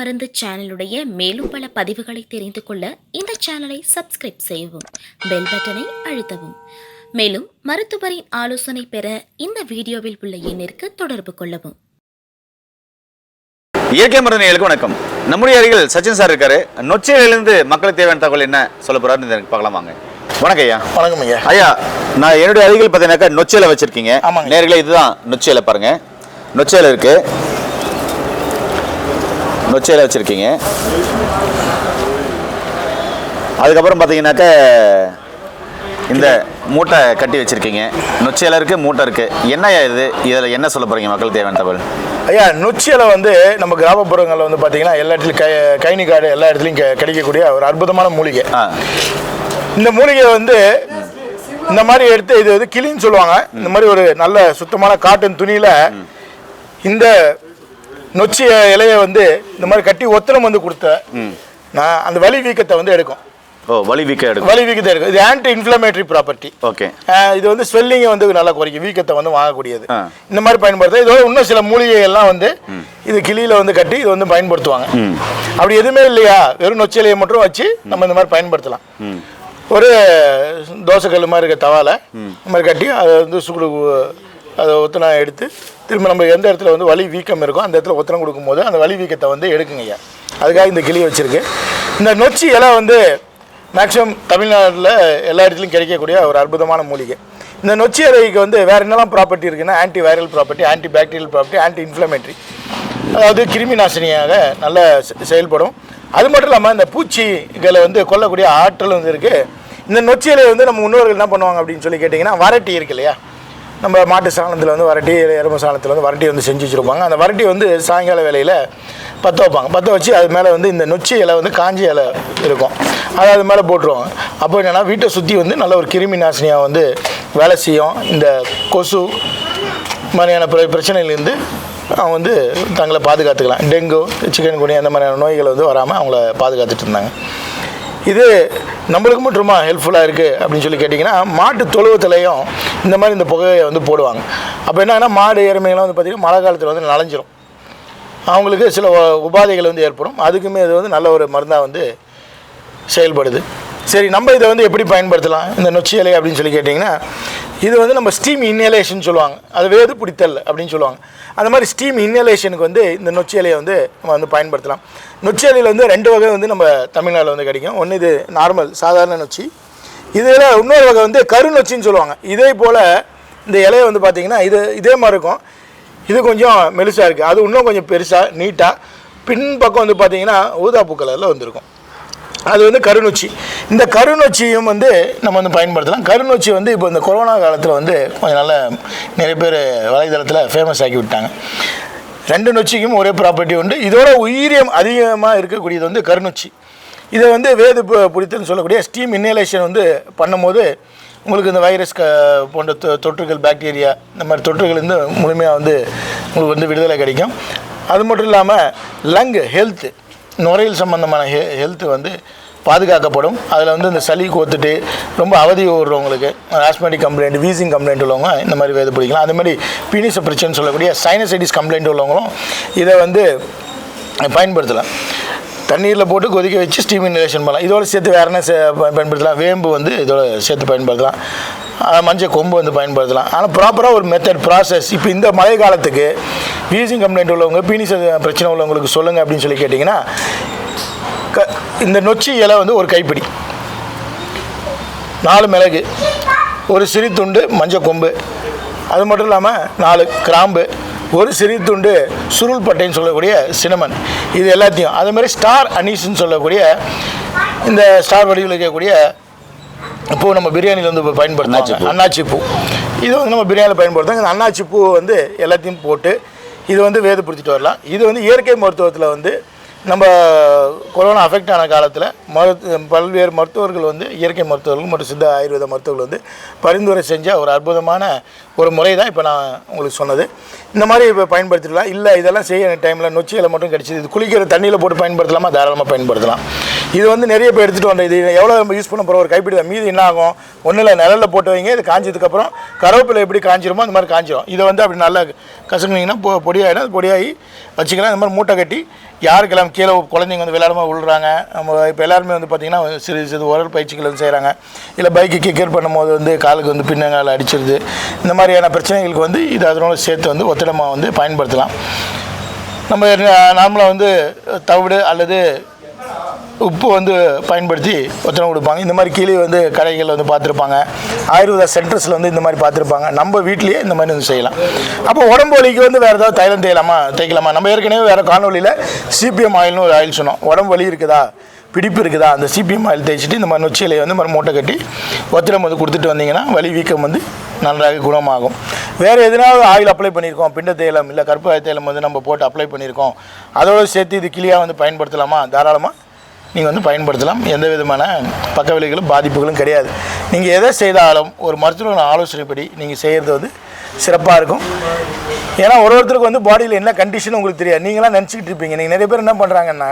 மருந்து சேனலுடைய மேலும் பல பதிவுகளை தெரிந்து கொள்ள இந்த சேனலை சப்ஸ்கிரைப் செய்யவும் பெல் பட்டனை அழுத்தவும். மேலும் மருத்துவரின் ஆலோசனை பெற இந்த வீடியோவில் உள்ள எண்ணிற்கு தொடர்பு கொள்ளவும். இயற்கை மருந்து நேயர்களுக்கு வணக்கம். நம்முடைய அருகில் சச்சின் சார் இருக்காரு. நொச்சியிலிருந்து மக்களுக்கு தேவையான தகவல் என்ன சொல்ல போறாருன்னு இந்த பார்க்கலாம் வாங்க. வணக்கம் ஐயா. வணக்கம் ஐயா. ஐயா நான் என்னுடைய அருகில் பார்த்தீங்கன்னாக்கா நொச்சியில வச்சிருக்கீங்க. ஆமாங்க. நேர்களே இதுதான் நொச்சியில பாருங்க. நொச்சியில இருக்கு. நொச்சியில வச்சிருக்கீங்க. அதுக்கப்புறம் பார்த்தீங்கன்னாக்க இந்த மூட்டை கட்டி வச்சிருக்கீங்க. நொச்சியில இருக்கு மூட்டை இருக்கு. என்னய்யா இது? இதில் என்ன சொல்ல போறீங்க மக்களுக்கு தேவையான தகவல்? ஐயா நொச்சியில வந்து நம்ம கிராமப்புறங்களில் வந்து பார்த்தீங்கன்னா எல்லா இடத்துலையும் கை கைனி காடு எல்லா இடத்துலையும் கிடைக்கக்கூடிய ஒரு அற்புதமான மூலிகை. ஆ. இந்த மூலிகை வந்து இந்த மாதிரி எடுத்து இது வந்து கிளின்னு சொல்லுவாங்க. இந்த மாதிரி ஒரு நல்ல சுத்தமான காட்டன் துணியில இந்த நொச்சி இலையை வந்து இந்த மாதிரி கட்டி ஒத்தனம் வந்து கொடுத்த நான் அந்த வலி வீக்கத்தை வந்து எடுக்கும். ஓ வலி வீக்க எடுக்கும். வலி வீக்கத்தை எடுக்கும். இது ஆன்டி இன்ஃப்ளமேட்டரி ப்ராப்பர்ட்டி ஓகே. இது வந்து ஸ்வெல்லிங்கை வந்து நல்லா குறைக்கும். வீக்கத்தை வந்து வாங்கக்கூடியது. இந்த மாதிரி பயன்படுத்த இதோட இன்னும் சில மூலிகை எல்லாம் வந்து இது கிளியில வந்து கட்டி இது வந்து பயன்படுத்துவாங்க. அப்படி எதுவுமே இல்லையா? வெறும் நொச்சிலையை மட்டும் வச்சு நம்ம இந்த மாதிரி பயன்படுத்தலாம். ஒரு தோசைக்கல் மாதிரி இருக்க தவால இந்த மாதிரி கட்டி அதை வந்து சுடு அதை ஒத்தனை எடுத்து திரும்ப நம்ம எந்த இடத்துல வந்து வலி வீக்கம் இருக்கோ அந்த இடத்துல ஒத்தனை கொடுக்கும்போது அந்த வலி வீக்கத்தை வந்து எடுக்குங்க ஐயா. அதுக்காக இந்த கிளி வச்சிருக்கு. இந்த நொச்சி இலை வந்து மேக்ஸிமம் தமிழ்நாட்டில் எல்லா இடத்துலையும் கிடைக்கக்கூடிய ஒரு அற்புதமான மூலிகை. இந்த நொச்சி இலைக்கு வந்து வேறு என்னெல்லாம் ப்ராப்பர்ட்டி இருக்குன்னா anti viral property anti bacterial property anti inflammatory அதாவது கிருமி நாசினியாக நல்ல செ- செயல்படும். அது மட்டும் இல்லாமல் இந்த பூச்சிகளை வந்து கொல்லக்கூடிய ஆற்றல் வந்து இருக்குது இந்த நொச்சி இலையை வந்து நம்ம முன்னோர்கள் என்ன பண்ணுவாங்க அப்படின்னு சொல்லி கேட்டிங்கன்னா வரட்டி இருக்கு இல்லையா? நம்ம மாட்டு சாணத்தில் வந்து வரட்டி எறும்பு சாணத்தில் வந்து வரட்டி வந்து செஞ்சு வச்சுருப்பாங்க. அந்த வரட்டி வந்து சாயங்கால வேலையில் பற்ற வைப்பாங்க. பற்ற வச்சு அது மேலே வந்து இந்த நொச்சி இலை வந்து காஞ்சி இலை இருக்கும். அதை அது மேலே போட்டுருவாங்க. அப்போ என்னென்னா வீட்டை சுற்றி வந்து நல்ல ஒரு கிருமி நாசினியாக வந்து வேலை செய்யும். இந்த கொசு மாதிரியான பிர பிரச்சனையிலேருந்து அவங்க வந்து தங்களை பாதுகாத்துக்கலாம். டெங்கு சிக்கன் குனி அந்த மாதிரியான நோய்கள் வந்து வராமல் அவங்கள பாதுகாத்துட்டு இருந்தாங்க. இது நம்மளுக்கு மட்டுமா ஹெல்ப்ஃபுல்லாக இருக்குது அப்படின்னு சொல்லி கேட்டிங்கன்னா மாட்டு தொழுவத்துலையும் இந்த மாதிரி இந்த புகையை வந்து போடுவாங்க. அப்போ என்னன்னா மாடு எருமைகள்லாம் வந்து பார்த்திங்கன்னா மழை காலத்தில் வந்து நனைஞ்சிரும். அவங்களுக்கு சில உபாதைகள் வந்து ஏற்படும். அதுக்குமே இது வந்து நல்ல ஒரு மருந்தாக வந்து செயல்படுது. சரி நம்ம இதை வந்து எப்படி பயன்படுத்தலாம்? இந்த நொச்சி இலை அப்படின்னு சொல்லி கேட்டிங்கன்னா இது வந்து நம்ம ஸ்டீம் இன்னலேஷன் சொல்லுவாங்க. அது வேறு பிடித்தல் அப்படின்னு சொல்லுவாங்க. அந்த மாதிரி ஸ்டீம் இன்னலேஷனுக்கு வந்து இந்த நொச்சி இலையை வந்து நம்ம வந்து பயன்படுத்தலாம். நொச்சி இலையில் வந்து ரெண்டு வகை வந்து நம்ம தமிழ்நாட்டில் வந்து கிடைக்கும். ஒன்று இது நார்மல் சாதாரண நொச்சி. இதில் இன்னொரு வகை வந்து கருநொச்சின்னு சொல்லுவாங்க. இதே போல் இந்த இலையை வந்து பார்த்திங்கன்னா இது இதே மாதிரி இருக்கும். இது கொஞ்சம் மெலுசாக இருக்குது அது இன்னும் கொஞ்சம் பெருசாக நீட்டாக பின் பக்கம் வந்து பார்த்தீங்கன்னா ஊதாப்பூ கலரில் வந்திருக்கும். அது வந்து கருநொச்சி. இந்த கருநொச்சியும் வந்து நம்ம வந்து பயன்படுத்தலாம். கருநொச்சி வந்து இப்போ இந்த கொரோனா காலத்தில் வந்து கொஞ்சம் நல்ல நிறைய பேர் வலைதளத்தில் ஃபேமஸ் ஆக்கி விட்டாங்க. ரெண்டு நொச்சிக்கும் ஒரே ப்ராப்பர்ட்டி உண்டு. இதோட உயிரியம் அதிகமாக இருக்கக்கூடியது வந்து கருநொச்சி. இதை வந்து வேது பு- சொல்லக்கூடிய ஸ்டீம் இன்னேலேஷன் வந்து பண்ணும்போது உங்களுக்கு இந்த வைரஸ் க போன்ற தொ- தொற்றுகள் பாக்டீரியா இந்த மாதிரி தொற்றுகள் வந்து முழுமையாக வந்து உங்களுக்கு வந்து விடுதலை கிடைக்கும். அது மட்டும் இல்லாமல் லங் ஹெல்த்து நுரையீரல் சம்பந்தமான ஹெ ஹெல்த்து வந்து பாதுகாக்கப்படும். அதில் வந்து இந்த சளி கோத்துட்டு ரொம்ப அவதி ஓடுறவங்களுக்கு ஆஸ்மெட்டிக் கம்ப்ளைண்ட் வீசிங் கம்ப்ளைண்ட் உள்ளவங்க இந்த மாதிரி வேது பிடிக்கலாம். அதே மாதிரி பீனிச பிரச்சனை சொல்லக்கூடிய சைனசைட்டிஸ் கம்ப்ளைண்ட் உள்ளவங்களும் இதை வந்து பயன்படுத்தலாம். தண்ணீரில் போட்டு கொதிக்க வச்சு ஸ்டீம் இன்ஹலேஷன் பண்ணலாம். இதோட சேர்த்து வேறு என்ன சே- பயன்படுத்தலாம்? வேம்பு வந்து இதோட சேர்த்து பயன்படுத்தலாம். மஞ்சள் கொம்பு வந்து பயன்படுத்தலாம். ஆனால் ப்ராப்பராக ஒரு மெத்தட் ப்ராசஸ் இப்போ இந்த மழை காலத்துக்கு வீசிங் கம்ப்ளைண்ட் உள்ளவங்க பீனிஸ் பிரச்சனை உள்ளவங்களுக்கு சொல்லுங்கள் அப்படின்னு சொல்லி கேட்டிங்கன்னா க இந்த நொச்சி இலை வந்து ஒரு கைப்பிடி. நாலு மிளகு ஒரு சிறு துண்டு மஞ்சள் கொம்பு. அது மட்டும் இல்லாமல் நாலு கிராம்பு ஒரு சிறு துண்டு சுருள் பட்டைன்னு சொல்லக்கூடிய சினமன். இது எல்லாத்தையும். அதே மாதிரி ஸ்டார் அனீஸ்ன்னு சொல்லக்கூடிய இந்த ஸ்டார் வடிவில் இருக்கக்கூடிய பூ நம்ம பிரியாணியில் வந்து அன்னாச்சி பயன்படுத்தலாம் பூ. அன்னாச்சி பூ. இது வந்து நம்ம பிரியாணியில் பயன்படுத்துவோம் இந்த அன்னாச்சி பூ வந்து எல்லாத்தையும் போட்டு இது வந்து வேது பிடிச்சிட்டு வரலாம். இது வந்து இயற்கை மருத்துவத்தில் வந்து நம்ம கொரோனா அஃபெக்ட் ஆன காலத்தில் மருத்து பல்வேறு மருத்துவர்கள் வந்து இயற்கை மருத்துவர்கள் மற்றும் சித்த ஆயுர்வேத மருத்துவர்கள் வந்து பரிந்துரை செஞ்ச ஒரு அற்புதமான ஒரு முறை தான் இப்போ நான் உங்களுக்கு சொன்னது. இந்த மாதிரி இப்போ பயன்படுத்திடலாம். இல்லை இதெல்லாம் செய்ய டைமில் நொச்சியில் மட்டும் கிடச்சிது. இது குளிக்கிற தண்ணியில் போட்டு பயன்படுத்தலாமா? தாராளமாக பயன்படுத்தலாம். இது வந்து நிறைய பேர் எடுத்துகிட்டு வந்தோம் இது. எவ்வளோ நம்ம யூஸ் பண்ண போகிறோம் ஒரு கைப்பிடி தான். மீதி என்ன ஆகும்? ஒன்றும் இல்லை நிழலில் போட்டு வைங்க. இது காஞ்சதுக்கப்புறம் கருவேப்பிலை எப்படி காஞ்சிருமோ அந்த மாதிரி காஞ்சிரும். இதை வந்து அப்படி நல்லா கசங்கினீங்கன்னா பொ பொடியாகிடும் அது பொடியாகி வச்சுக்கலாம். இந்த மாதிரி மூட்டை கட்டி யாருக்கெல்லாம் கீழே குழந்தைங்க வந்து விளையாடாம விழுறாங்க நம்ம இப்போ எல்லாருமே வந்து பார்த்திங்கன்னா சிறு சிறு உரல் பயிற்சிகள் வந்து செய்கிறாங்க இல்லை பைக்கு கிக்கர் பண்ணும்போது வந்து காலுக்கு வந்து பின்னங்கால் அடிச்சிருது. இந்த மாதிரியான பிரச்சனைகளுக்கு வந்து இது அதனோட சேர்த்து வந்து ஒத்திடமாக வந்து பயன்படுத்தலாம். நம்ம நார்மலாக வந்து தவிடு அல்லது உப்பு வந்து பயன்படுத்தி ஒத்தனை கொடுப்பாங்க. இந்த மாதிரி கீழே வந்து கடைகளில் வந்து பார்த்துருப்பாங்க. ஆயுர்வேத சென்டர்ஸில் வந்து இந்த மாதிரி பார்த்துருப்பாங்க. நம்ம வீட்லேயே இந்த மாதிரி வந்து செய்யலாம். அப்போ உடம்பு வலிக்கு வந்து வேறு ஏதாவது தைலம் தேயலாமா தேய்க்கலாமா? நம்ம ஏற்கனவே வேறு காணொலியில் சிபிஎம் ஆயில்னு ஒரு ஆயில் சொன்னோம். உடம்பு வலி இருக்குதா? பிடிப்பு இருக்குதா? அந்த சிபிஎம் ஆயில் தேய்ச்சிட்டு இந்த மாதிரி நொச்சியிலையை வந்து மாதிரி மூட்டை கட்டி ஒத்திரம் வந்து கொடுத்துட்டு வந்தீங்கன்னா வலி வீக்கம் வந்து நன்றாக குணமாகும். வேறு எதனாவது ஆயில் அப்ளை பண்ணியிருக்கோம். பிண்ட தைலம் இல்லை கருப்பு தைலம் வந்து நம்ம போட்டு அப்ளை பண்ணியிருக்கோம். அதோடு சேர்த்து இது கிளியாக வந்து பயன்படுத்தலாமா? தாராளமாக நீங்கள் வந்து பயன்படுத்தலாம். எந்த விதமான பக்க விளைவுகளும் பாதிப்புகளும் கிடையாது. நீங்கள் எதை செய்தாலும் ஒரு மருத்துவ ஆலோசனைப்படி நீங்கள் செய்கிறது வந்து சிறப்பாக இருக்கும். ஏன்னா ஒரு ஒருத்தருக்கு வந்து பாடியில் என்ன கண்டிஷன் உங்களுக்கு தெரியாது. நீங்களாம் நினச்சிக்கிட்டு இருப்பீங்க. நீங்கள் நிறைய பேர் என்ன பண்ணுறாங்கன்னா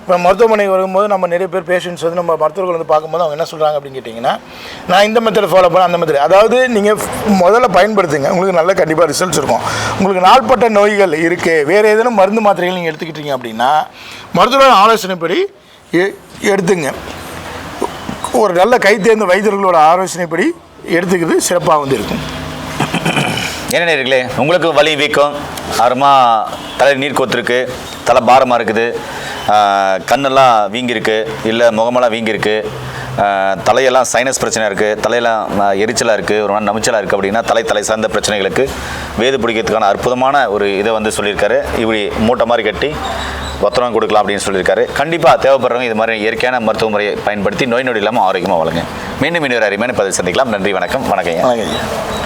இப்போ மருத்துவமனைக்கு வரும்போது நம்ம நிறைய பேர் பேஷண்ட்ஸ் வந்து நம்ம மருத்துவர்கள் வந்து பார்க்கும்போது அவங்க என்ன சொல்கிறாங்க அப்படின்னு கேட்டிங்கன்னா நான் இந்த மெத்தட் ஃபாலோ பண்ண அந்த மெத்தட் அதாவது நீங்கள் முதல்ல பயன்படுத்துங்க. உங்களுக்கு நல்ல கண்டிப்பாக ரிசல்ட்ஸ் இருக்கும். உங்களுக்கு நாள்பட்ட நோய்கள் இருக்குது வேறு ஏதேனும் மருந்து மாத்திரைகள் நீங்கள் எடுத்துக்கிட்டீங்க அப்படின்னா மருத்துவ ஆலோசனைப்படி எடுத்துங்க. ஒரு நல்ல கை தேர்ந்த வைத்தியர்களோட ஆலோசனைப்படி எடுத்துக்கிறது சிறப்பாக வந்து இருக்கும் என்ன நேர்களே உங்களுக்கு வலி வீக்கம் அருமா தலை நீர் கோத்துருக்கு தலை பாரமாக இருக்குது கண்ணெல்லாம் வீங்கியிருக்கு இல்லை முகமெல்லாம் வீங்கியிருக்கு தலையெல்லாம் சைனஸ் பிரச்சனை இருக்குது தலையெல்லாம் எரிச்சலாக இருக்குது ஒரு நாள் நமிச்சலாக இருக்குது அப்படின்னா தலை தலை சார்ந்த பிரச்சனைகளுக்கு வேது பிடிக்கிறதுக்கான அற்புதமான ஒரு இதை வந்து சொல்லியிருக்காரு. இப்படி மூட்டை மாதிரி கட்டி ஒத்தனம் கொடுக்கலாம் அப்படின்னு சொல்லியிருக்காரு. கண்டிப்பாக தேவைப்படுறவங்க இது மாதிரி இயற்கையான மருத்துவ முறையை பயன்படுத்தி நோய் நொடி இல்லாமல் ஆரோக்கியமாக வளங்க மீண்டும் இன்னொரு அருமையான பதில் சந்திக்கலாம். நன்றி வணக்கம். வணக்கம் வணக்கம்